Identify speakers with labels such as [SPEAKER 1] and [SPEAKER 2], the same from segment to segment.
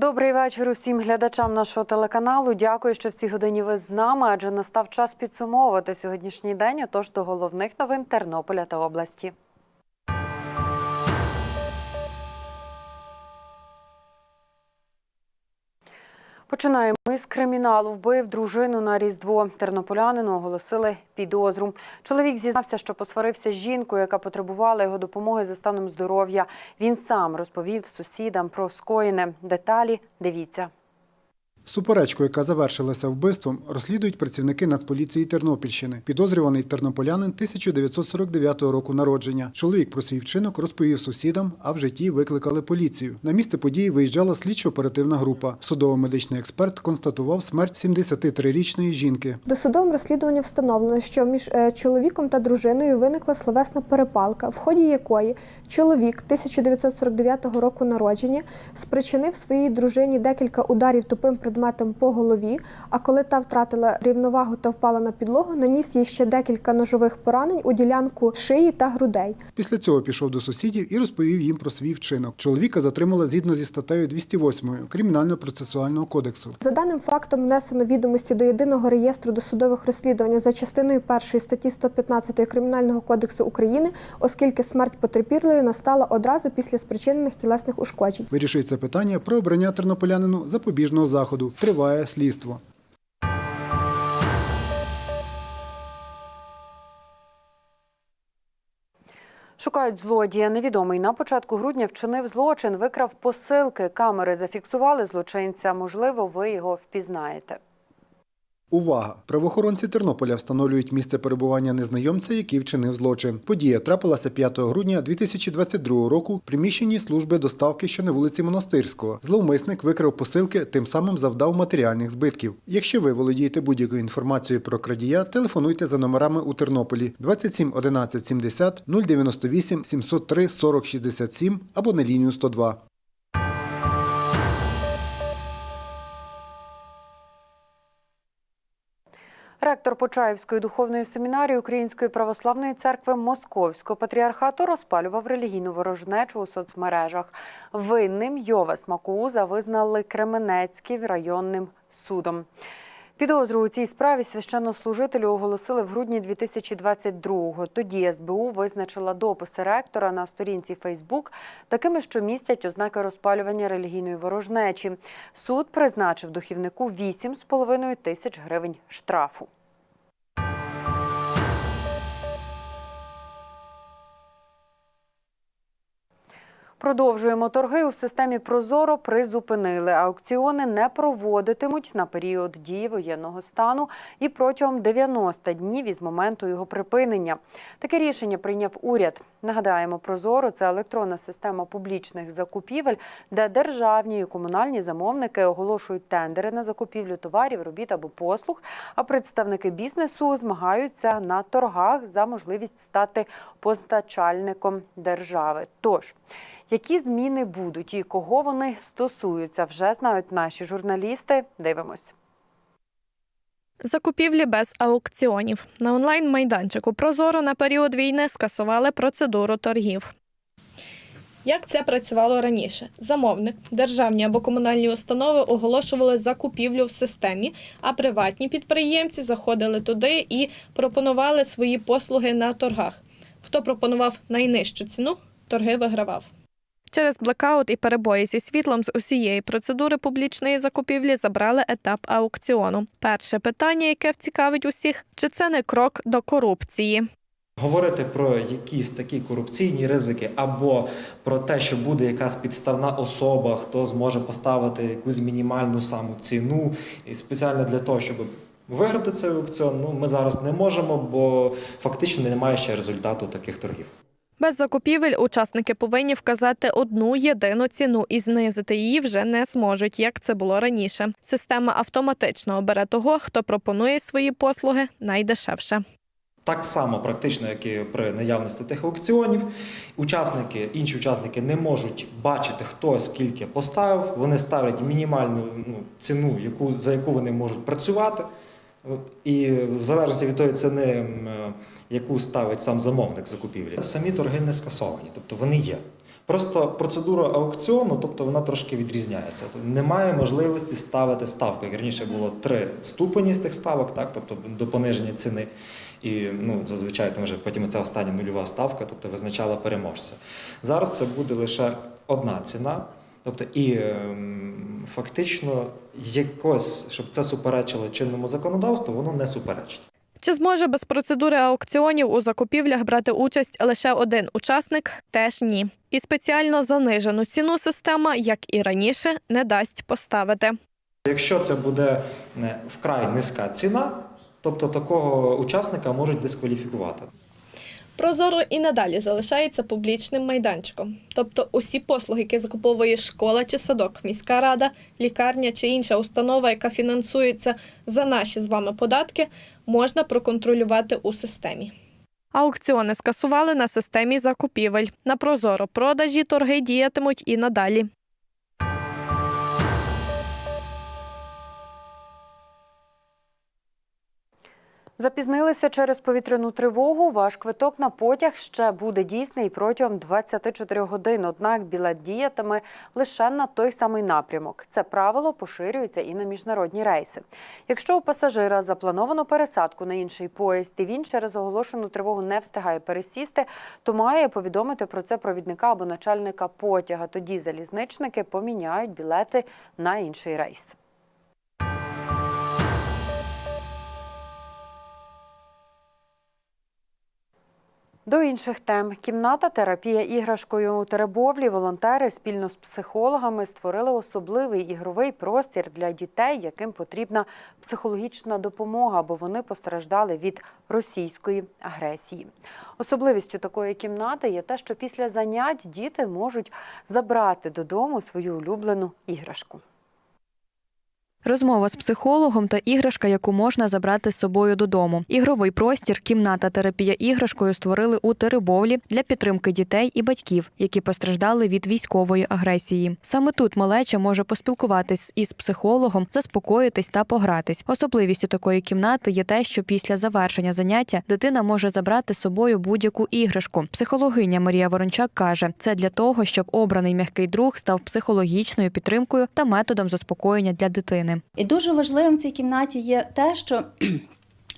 [SPEAKER 1] Добрий вечір усім глядачам нашого телеканалу. Дякую, що в цій годині ви з нами, адже настав час підсумовувати сьогоднішній день. Отож до головних новин Тернополя та області. Починаємо із криміналу. Вбив дружину на Різдво. Тернополянину оголосили підозру. Чоловік зізнався, що посварився з жінкою, яка потребувала його допомоги за станом здоров'я. Він сам розповів сусідам про скоєне. Деталі дивіться.
[SPEAKER 2] Суперечку, яка завершилася вбивством, розслідують працівники Нацполіції Тернопільщини. Підозрюваний тернополянин 1949 року народження. Чоловік про свій вчинок розповів сусідам, а в житті викликали поліцію. На місце події виїжджала слідчо-оперативна група. Судово-медичний експерт констатував смерть 73-річної жінки.
[SPEAKER 3] Досудовим розслідуванням встановлено, що між е, чоловіком та дружиною виникла словесна перепалка, в ході якої чоловік 1949 року народження спричинив своїй дружині декілька ударів тупим предметом по голові. А коли та втратила рівновагу та впала на підлогу, наніс їй ще декілька ножових поранень у ділянку шиї та грудей.
[SPEAKER 2] Після цього пішов до сусідів і розповів їм про свій вчинок. Чоловіка затримали згідно зі статтею 208 Кримінально-процесуального кодексу.
[SPEAKER 3] За даним фактом внесено відомості до єдиного реєстру досудових розслідувань за частиною першої статті 115 Кримінального кодексу України, оскільки смерть потерпілої настала одразу після спричинених тілесних ушкоджень.
[SPEAKER 2] Вирішується питання про обрання тернополянину запобіжного заходу. Триває слідство.
[SPEAKER 1] Шукають злодія. Невідомий на початку грудня вчинив злочин, викрав посилки. Камери зафіксували злочинця. Можливо, ви його впізнаєте.
[SPEAKER 2] Увага! Правоохоронці Тернополя встановлюють місце перебування незнайомця, який вчинив злочин. Подія трапилася 5 грудня 2022 року в приміщенні служби доставки, що на вулиці Монастирського. Зловмисник викрав посилки, тим самим завдав матеріальних збитків. Якщо ви володієте будь-якою інформацією про крадія, телефонуйте за номерами у Тернополі 27 11 70 098 703 40 67 або на лінію 102.
[SPEAKER 1] Ректор Почаївської духовної семінарії Української православної церкви Московського патріархату розпалював релігійну ворожнечу у соцмережах. Винним Йова Смакууза визнали Кременецьким районним судом. Підозру у цій справі священнослужителю оголосили в грудні 2022-го. Тоді СБУ визначила дописи ректора на сторінці Фейсбук такими, що містять ознаки розпалювання релігійної ворожнечі. Суд призначив духівнику 8,5 тисяч гривень штрафу. Продовжуємо торги у системі Прозоро призупинили. Аукціони не проводитимуть на період дії воєнного стану і протягом 90 днів із моменту його припинення. Таке рішення прийняв уряд. Нагадаємо, Прозоро це електронна система публічних закупівель, де державні і комунальні замовники оголошують тендери на закупівлю товарів, робіт або послуг. А представники бізнесу змагаються на торгах за можливість стати постачальником держави. Тож які зміни будуть і кого вони стосуються, вже знають наші журналісти. Дивимось.
[SPEAKER 4] Закупівлі без аукціонів на онлайн-майданчику Прозоро на період війни скасували процедуру торгів. Як це працювало раніше? Замовник, державні або комунальні установи оголошували закупівлю в системі, а приватні підприємці заходили туди і пропонували свої послуги на торгах. Хто пропонував найнижчу ціну, торги вигравав. Через блекаут і перебої зі світлом з усієї процедури публічної закупівлі забрали етап аукціону. Перше питання, яке цікавить усіх, чи це не крок до корупції?
[SPEAKER 5] Говорити про якісь такі корупційні ризики, або про те, що буде якась підставна особа, хто зможе поставити якусь мінімальну саму ціну, і спеціально для того, щоб виграти цей аукціон, ну ми зараз не можемо, бо фактично немає ще результату таких торгів.
[SPEAKER 4] Без закупівель учасники повинні вказати одну єдину ціну і знизити її вже не зможуть, як це було раніше. Система автоматично обере того, хто пропонує свої послуги найдешевше.
[SPEAKER 5] Так само, практично, як і при наявності тих аукціонів, учасники, інші учасники не можуть бачити, хто скільки поставив. Вони ставлять мінімальну ну, ціну, яку, за яку вони можуть працювати. І в залежності від тої ціни, е, яку ставить сам замовник закупівлі, самі торги не скасовані, тобто вони є. Просто процедура аукціону, тобто вона трошки відрізняється. Тобто немає можливості ставити ставку. Як раніше було три ступені з тих ставок, так, тобто до пониження ціни. І ну, зазвичай там вже потім ця остання нульова ставка, тобто визначала переможця. Зараз це буде лише одна ціна. Тобто, і ем, фактично якось, щоб це суперечило чинному законодавству, воно не суперечить.
[SPEAKER 4] Чи зможе без процедури аукціонів у закупівлях брати участь лише один учасник? Теж ні. І спеціально занижену ціну система, як і раніше, не дасть поставити.
[SPEAKER 5] Якщо це буде е, вкрай низька ціна, тобто такого учасника можуть дискваліфікувати.
[SPEAKER 4] Прозоро і надалі залишається публічним майданчиком. Тобто усі послуги, які закуповує школа чи садок, міська рада, лікарня чи інша установа, яка фінансується за наші з вами податки, можна проконтролювати у системі. Аукціони скасували на системі закупівель. На прозоро продажі торги діятимуть і надалі.
[SPEAKER 1] Запізнилися через повітряну тривогу. Ваш квиток на потяг ще буде дійсний протягом 24 годин. Однак білет діятиме лише на той самий напрямок. Це правило поширюється і на міжнародні рейси. Якщо у пасажира заплановано пересадку на інший поїзд, і він через оголошену тривогу не встигає пересісти, то має повідомити про це провідника або начальника потяга. Тоді залізничники поміняють білети на інший рейс. До інших тем кімната терапія іграшкою у Теребовлі. Волонтери спільно з психологами створили особливий ігровий простір для дітей, яким потрібна психологічна допомога, бо вони постраждали від російської агресії. Особливістю такої кімнати є те, що після занять діти можуть забрати додому свою улюблену іграшку.
[SPEAKER 6] Розмова з психологом та іграшка, яку можна забрати з собою додому. Ігровий простір, кімната терапія іграшкою створили у Теребовлі для підтримки дітей і батьків, які постраждали від військової агресії. Саме тут малеча може поспілкуватись із психологом, заспокоїтись та погратись. Особливістю такої кімнати є те, що після завершення заняття дитина може забрати з собою будь-яку іграшку. Психологиня Марія Ворончак каже, це для того, щоб обраний м'який друг став психологічною підтримкою та методом заспокоєння для дитини.
[SPEAKER 7] І дуже важливим в цій кімнаті є те, що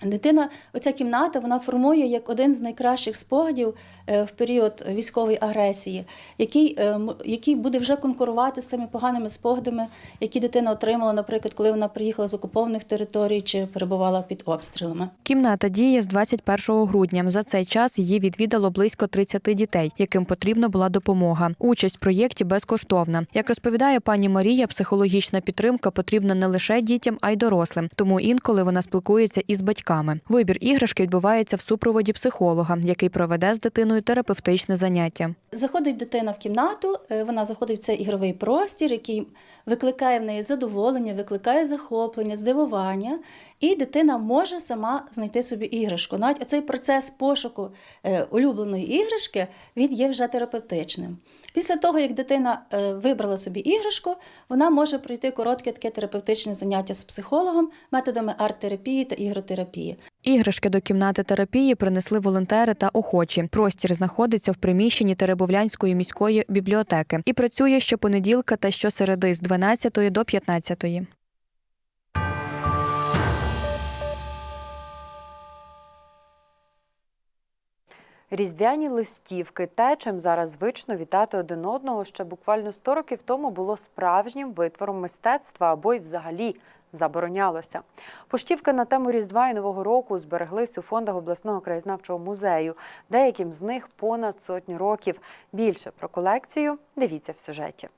[SPEAKER 7] дитина, оця кімната, вона формує як один з найкращих спогадів е, в період військової агресії, який, е, який буде вже конкурувати з тими поганими спогадами, які дитина отримала, наприклад, коли вона приїхала з окупованих територій чи перебувала під обстрілами.
[SPEAKER 6] Кімната діє з 21 грудня. За цей час її відвідало близько 30 дітей, яким потрібна була допомога. Участь в проєкті безкоштовна. Як розповідає пані Марія, психологічна підтримка потрібна не лише дітям, а й дорослим. Тому інколи вона спілкується із батьками. Вибір іграшки відбувається в супроводі психолога, який проведе з дитиною терапевтичне заняття.
[SPEAKER 7] Заходить дитина в кімнату, е, вона заходить в цей ігровий простір, який викликає в неї задоволення, викликає захоплення, здивування, і дитина може сама знайти собі іграшку. Навіть оцей процес пошуку е, улюбленої іграшки він є вже терапевтичним. Після того, як дитина е, вибрала собі іграшку, вона може пройти коротке таке терапевтичне заняття з психологом методами арт-терапії та ігротерапії.
[SPEAKER 6] Іграшки до кімнати терапії принесли волонтери та охочі. Простір знаходиться в приміщенні Теребовлянської міської бібліотеки і працює щопонеділка та щосереди з 12 до 15.
[SPEAKER 1] Різдвяні листівки, те, чим зараз звично вітати один одного, ще буквально 100 років тому було справжнім витвором мистецтва або й взагалі заборонялося. Поштівки на тему Різдва і Нового року збереглись у фондах обласного краєзнавчого музею. Деяким з них понад сотню років. Більше про колекцію дивіться в сюжеті.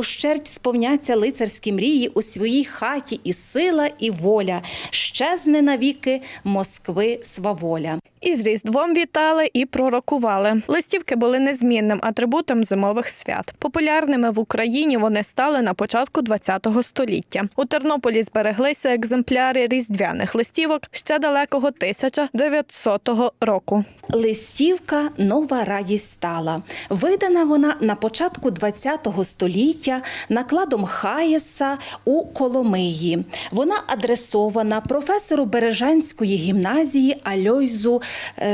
[SPEAKER 8] Ущерть сповняться лицарські мрії у своїй хаті і сила, і воля. Щезне навіки Москви сваволя.
[SPEAKER 4] І з Різдвом вітали і пророкували. Листівки були незмінним атрибутом зимових свят. Популярними в Україні вони стали на початку ХХ століття. У Тернополі збереглися екземпляри різдвяних листівок ще далекого 1900 року.
[SPEAKER 8] Листівка нова радість стала. Видана вона на початку ХХ століття накладом Хаєса у Коломиї. Вона адресована професору Бережанської гімназії Альойзу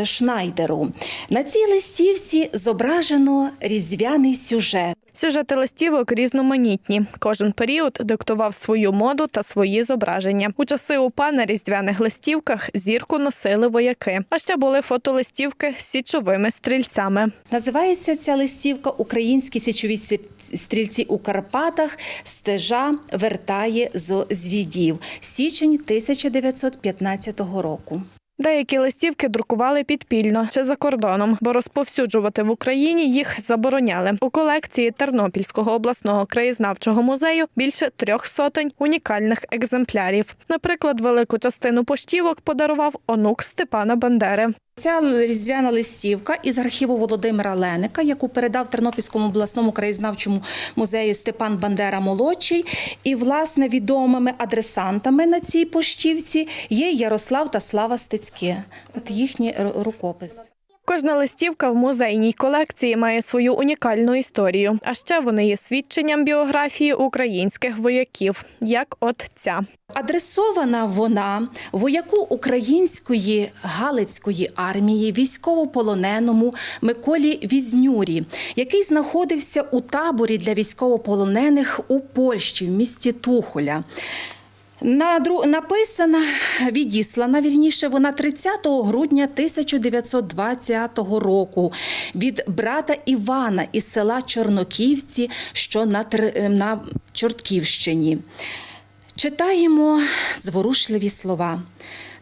[SPEAKER 8] Шнайдеру. На цій листівці зображено різдвяний сюжет.
[SPEAKER 4] Сюжети листівок різноманітні. Кожен період диктував свою моду та свої зображення. У часи УПА на різдвяних листівках зірку носили вояки. А ще були фотолистівки з січовими стрільцями.
[SPEAKER 8] Називається ця листівка Українські січові стрільці у Карпатах стежа вертає зо звідів. Січень 1915 року.
[SPEAKER 4] Деякі листівки друкували підпільно чи за кордоном, бо розповсюджувати в Україні їх забороняли. У колекції Тернопільського обласного краєзнавчого музею більше трьох сотень унікальних екземплярів. Наприклад, велику частину поштівок подарував онук Степана Бандери.
[SPEAKER 8] Ця різдвяна листівка із архіву Володимира Леника, яку передав Тернопільському обласному краєзнавчому музею Степан Бандера молодший. І, власне, відомими адресантами на цій поштівці є Ярослав та Слава Стецьке. От їхній рукопис.
[SPEAKER 4] Кожна листівка в музейній колекції має свою унікальну історію. А ще вони є свідченням біографії українських вояків, як от ця.
[SPEAKER 8] Адресована вона вояку української Галицької армії, військовополоненому Миколі Візнюрі, який знаходився у таборі для військовополонених у Польщі в місті Тухоля. Надру... Написана, відіслана вірніше, вона 30 грудня 1920 року від брата Івана із села Чорноківці, що на, Тр- на Чортківщині. Читаємо зворушливі слова.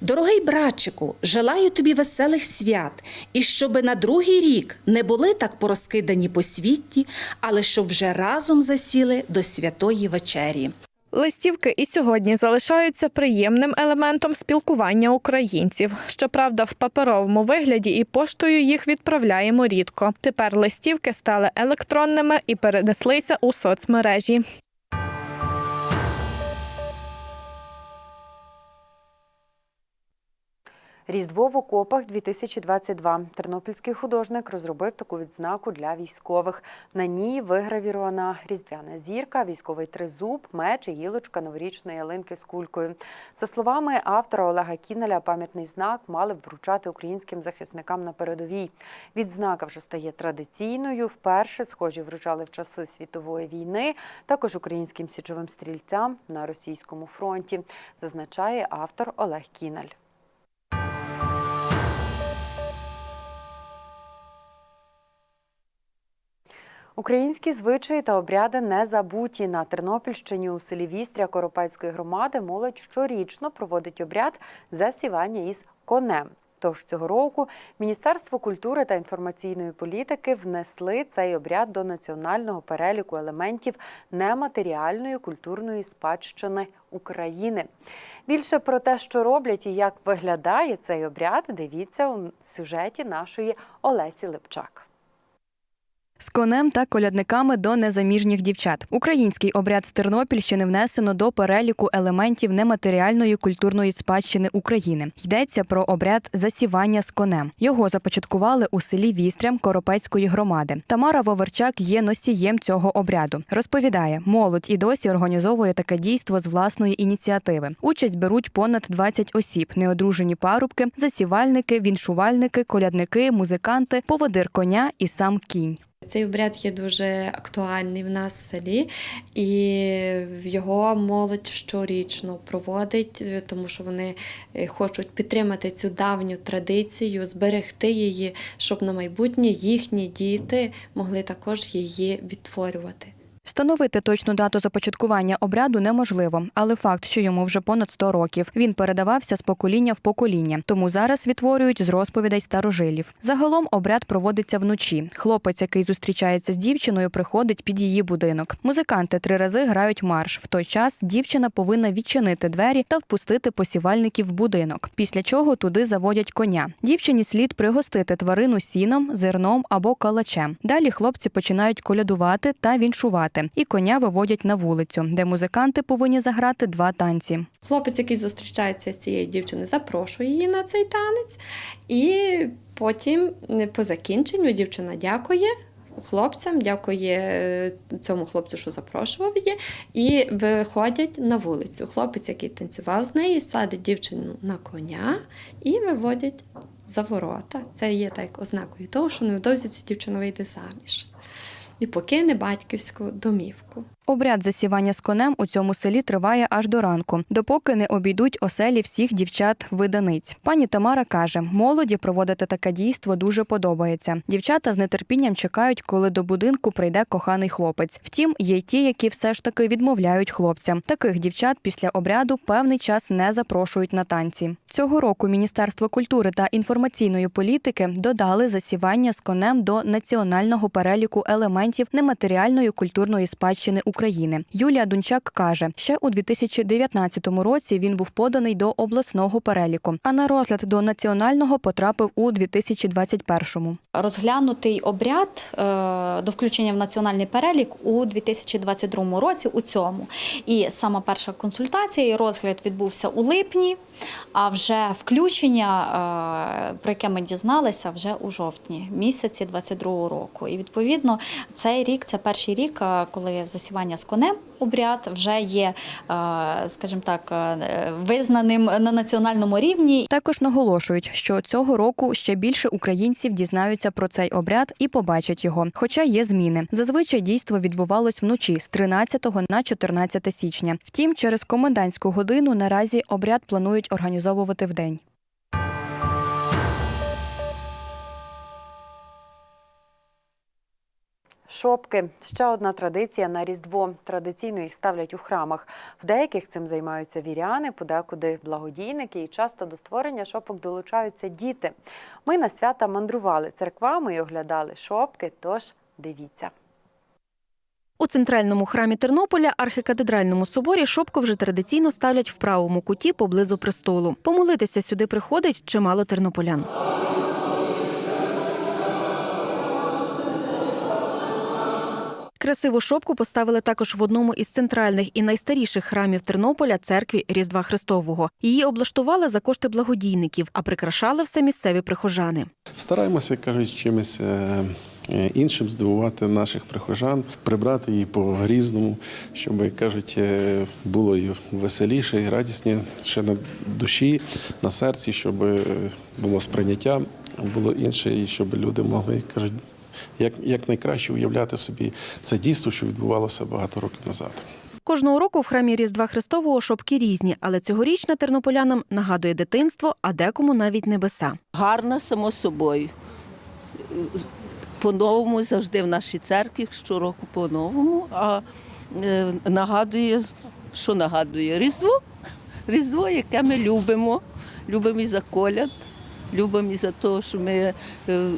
[SPEAKER 8] Дорогий братчику, желаю тобі веселих свят, і щоби на другий рік не були так порозкидані по світі, але щоб вже разом засіли до святої вечері.
[SPEAKER 4] Листівки і сьогодні залишаються приємним елементом спілкування українців. Щоправда, в паперовому вигляді і поштою їх відправляємо рідко. Тепер листівки стали електронними і перенеслися у соцмережі.
[SPEAKER 1] Різдво в окопах 2022. Тернопільський художник розробив таку відзнаку для військових. На ній вигравірована різдвяна зірка, військовий тризуб, меч і гілочка новорічної ялинки з кулькою. За словами автора Олега Кінеля, пам'ятний знак мали б вручати українським захисникам на передовій. Відзнака вже стає традиційною. Вперше схожі вручали в часи світової війни, також українським січовим стрільцям на російському фронті, зазначає автор Олег Кінель. Українські звичаї та обряди не забуті на Тернопільщині у селі Вістря Коропецької громади. Молодь щорічно проводить обряд засівання із конем. Тож цього року Міністерство культури та інформаційної політики внесли цей обряд до національного переліку елементів нематеріальної культурної спадщини України. Більше про те, що роблять і як виглядає цей обряд, дивіться у сюжеті нашої Олесі Липчак.
[SPEAKER 6] З конем та колядниками до незаміжніх дівчат. Український обряд з Тернопільщини внесено до переліку елементів нематеріальної культурної спадщини України. Йдеться про обряд засівання з конем. Його започаткували у селі Вістрям Коропецької громади. Тамара Воверчак є носієм цього обряду. Розповідає, молодь і досі організовує таке дійство з власної ініціативи. Участь беруть понад 20 осіб, неодружені парубки, засівальники, віншувальники, колядники, музиканти, поводир коня і сам кінь.
[SPEAKER 9] Цей обряд є дуже актуальний в нас в селі, і його молодь щорічно проводить, е, тому що вони е, хочуть підтримати цю давню традицію, зберегти її, щоб на майбутнє їхні діти могли також її відтворювати.
[SPEAKER 6] Встановити точну дату започаткування обряду неможливо, але факт, що йому вже понад 100 років, він передавався з покоління в покоління, тому зараз відтворюють з розповідей старожилів. Загалом обряд проводиться вночі. Хлопець, який зустрічається з дівчиною, приходить під її будинок. Музиканти три рази грають марш. В той час дівчина повинна відчинити двері та впустити посівальників в будинок. Після чого туди заводять коня. Дівчині слід пригостити тварину сіном, зерном або калачем. Далі хлопці починають колядувати та віншувати. І коня виводять на вулицю, де музиканти повинні заграти два танці.
[SPEAKER 9] Хлопець, який зустрічається з цією дівчиною, запрошує її на цей танець, і потім, по закінченню, дівчина дякує. хлопцям, дякує е, цьому хлопцю, що запрошував її, і виходять на вулицю. Хлопець, який танцював з нею, садить дівчину на коня і виводять за ворота. Це є так ознакою того, що невдовзі ця дівчина вийде заміж і покине батьківську домівку.
[SPEAKER 6] Обряд засівання з конем у цьому селі триває аж до ранку, допоки не обійдуть оселі всіх дівчат-виданиць. Пані Тамара каже, молоді проводити таке дійство дуже подобається. Дівчата з нетерпінням чекають, коли до будинку прийде коханий хлопець. Втім, є й ті, які все ж таки відмовляють хлопцям. Таких дівчат після обряду певний час не запрошують на танці. Цього року Міністерство культури та інформаційної політики додали засівання з конем до національного переліку елементів нематеріальної культурної спадщини України. Юлія Дунчак каже, ще у 2019 році він був поданий до обласного переліку, а на розгляд до національного потрапив у 2021-му.
[SPEAKER 10] розглянутий обряд е, до включення в національний перелік у 2022 році. У цьому і сама перша консультація і розгляд відбувся у липні. А вже включення, е, про яке ми дізналися, вже у жовтні місяці 22 року. І відповідно цей рік це перший рік, е, коли засівання з конем обряд вже є, е, скажімо так, е, визнаним на національному рівні
[SPEAKER 6] Також наголошують, що цього року ще більше українців дізнаються про цей обряд і побачать його. Хоча є зміни. Зазвичай дійство відбувалось вночі з 13 на 14 січня. Втім, через комендантську годину наразі обряд планують організовувати вдень.
[SPEAKER 1] Шопки ще одна традиція на Різдво. Традиційно їх ставлять у храмах. В деяких цим займаються віряни, подекуди благодійники, і часто до створення шопок долучаються діти. Ми на свята мандрували церквами і оглядали шопки. Тож дивіться.
[SPEAKER 11] У центральному храмі Тернополя, архікатедральному соборі, шопку вже традиційно ставлять в правому куті поблизу престолу. Помолитися сюди приходить чимало тернополян. Красиву шопку поставили також в одному із центральних і найстаріших храмів Тернополя церкві Різдва Христового. Її облаштували за кошти благодійників, а прикрашали все місцеві прихожани.
[SPEAKER 12] Стараємося, кажуть, чимось е, е, іншим здивувати наших прихожан, прибрати її по різному, щоб як кажуть, е, було і веселіше, і радісні ще на душі, на серці, щоб було сприйняття, було інше, і щоб люди могли як кажуть. Як, як найкраще уявляти собі це дійство, що відбувалося багато років назад.
[SPEAKER 11] Кожного року в храмі Різдва Христового шопки різні, але цьогорічна тернополянам нагадує дитинство, а декому навіть небеса.
[SPEAKER 13] Гарна, само собою. По-новому завжди в нашій церкві, щороку по-новому. А е, нагадує, що нагадує? Різдво. Різдво, яке ми любимо. Любимо і за коляд, любимо і за те, що ми е,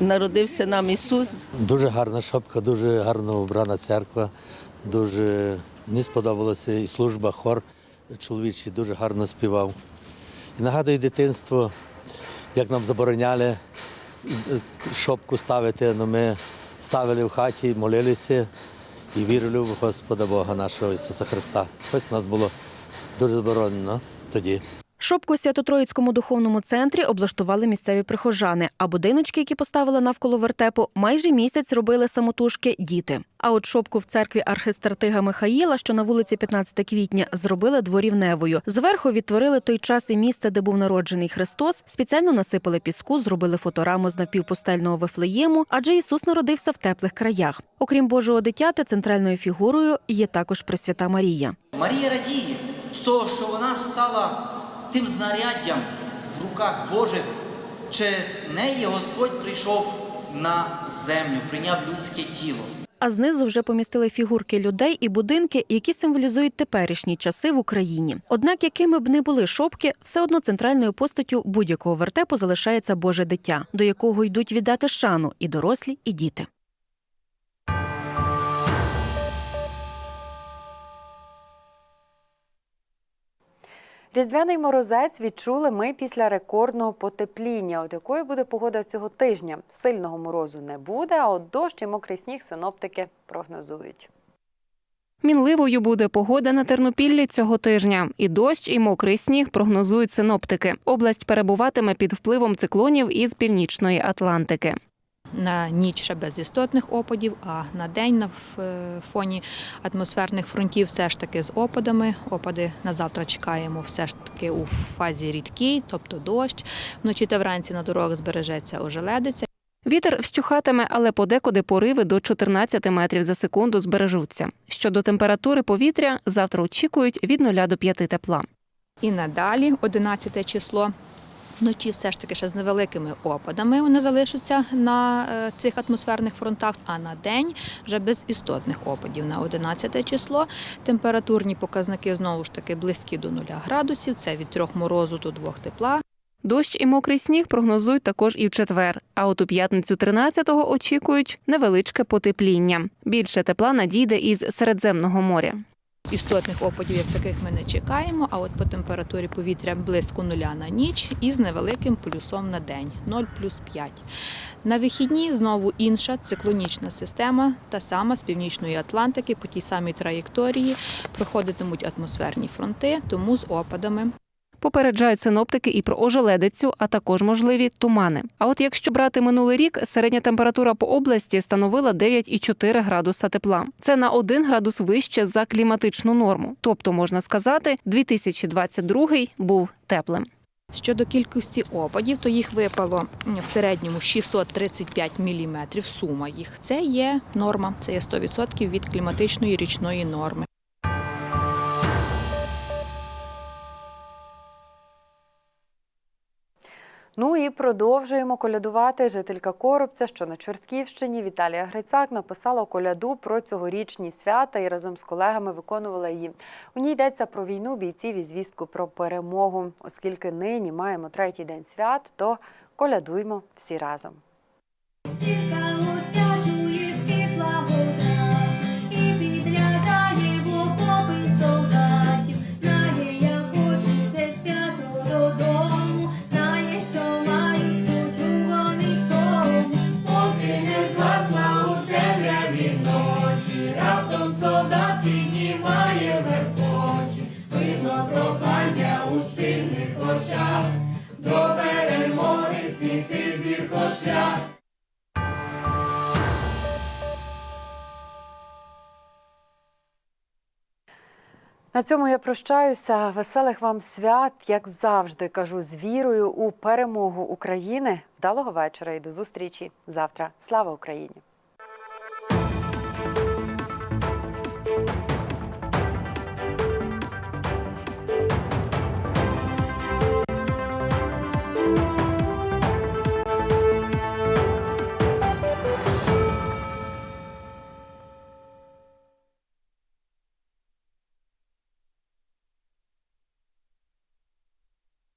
[SPEAKER 13] народився нам Ісус.
[SPEAKER 14] Дуже гарна шопка, дуже гарно обрана церква. Дуже мені сподобалося і служба, хор чоловічий дуже гарно співав. І нагадує дитинство, як нам забороняли е, шопку ставити, але ми ставили в хаті, молилися і вірили в Господа Бога нашого Ісуса Христа. Ось нас було дуже заборонено тоді.
[SPEAKER 11] Шопку Свято-Троїцькому духовному центрі облаштували місцеві прихожани, а будиночки, які поставили навколо вертепу, майже місяць робили самотужки діти. А от шопку в церкві архистратига Михаїла, що на вулиці 15 квітня, зробили дворівневою. Зверху відтворили той час і місце, де був народжений Христос. Спеціально насипали піску, зробили фотораму з напівпустельного вифлеєму, адже Ісус народився в теплих краях. Окрім Божого дитяти, центральною фігурою є також Пресвята Марія.
[SPEAKER 15] Марія радіє з того, що вона стала тим знаряддям в руках Божих. Через неї Господь прийшов на землю, прийняв людське тіло.
[SPEAKER 11] А знизу вже помістили фігурки людей і будинки, які символізують теперішні часи в Україні. Однак, якими б не були шопки, все одно центральною постаттю будь-якого вертепу залишається Боже дитя, до якого йдуть віддати шану і дорослі, і діти.
[SPEAKER 1] Різдвяний морозець відчули ми після рекордного потепління. От якою буде погода цього тижня? Сильного морозу не буде, а от дощ і мокрий сніг синоптики прогнозують.
[SPEAKER 16] Мінливою буде погода на Тернопіллі цього тижня. І дощ, і мокрий сніг прогнозують синоптики. Область перебуватиме під впливом циклонів із північної Атлантики.
[SPEAKER 17] На ніч ще без істотних опадів, а на день на е, фоні атмосферних фронтів все ж таки з опадами. Опади на завтра чекаємо все ж таки у фазі рідкій, тобто дощ. Вночі та вранці на дорогах збережеться ожеледиця.
[SPEAKER 16] Вітер вщухатиме, але подекуди пориви до 14 метрів за секунду збережуться. Щодо температури повітря, завтра очікують від 0 до 5 тепла.
[SPEAKER 17] І надалі, 11 число. Вночі все ж таки ще з невеликими опадами вони залишаться на е, цих атмосферних фронтах, а на день вже без істотних опадів на 11 число. Температурні показники знову ж таки близькі до 0 градусів. Це від 3 морозу до 2 тепла.
[SPEAKER 16] Дощ і мокрий сніг прогнозують також і в четвер. А от у п'ятницю 13-го очікують невеличке потепління. Більше тепла надійде із Середземного моря.
[SPEAKER 17] Істотних опадів, як таких, ми не чекаємо, а от по температурі повітря близько нуля на ніч і з невеликим плюсом на день 0 плюс 5. На вихідні знову інша циклонічна система, та сама з північної Атлантики по тій самій траєкторії проходитимуть атмосферні фронти, тому з опадами.
[SPEAKER 16] Попереджають синоптики і про ожеледицю, а також можливі тумани. А от якщо брати минулий рік, середня температура по області становила 9,4 градуса тепла. Це на 1 градус вище за кліматичну норму. Тобто, можна сказати, 2022 був теплим.
[SPEAKER 17] Щодо кількості опадів, то їх випало в середньому 635 мм сума їх. Це є норма, це є 100% від кліматичної річної норми.
[SPEAKER 1] Ну і продовжуємо колядувати. Жителька Коробця, що на Чортківщині, Віталія Грицак написала коляду про цьогорічні свята і разом з колегами виконувала її. У ній йдеться про війну бійців і звістку про перемогу. Оскільки нині маємо третій день свят, то колядуймо всі разом. На цьому я прощаюся. Веселих вам свят, як завжди, кажу з вірою у перемогу України. Вдалого вечора і до зустрічі завтра. Слава Україні!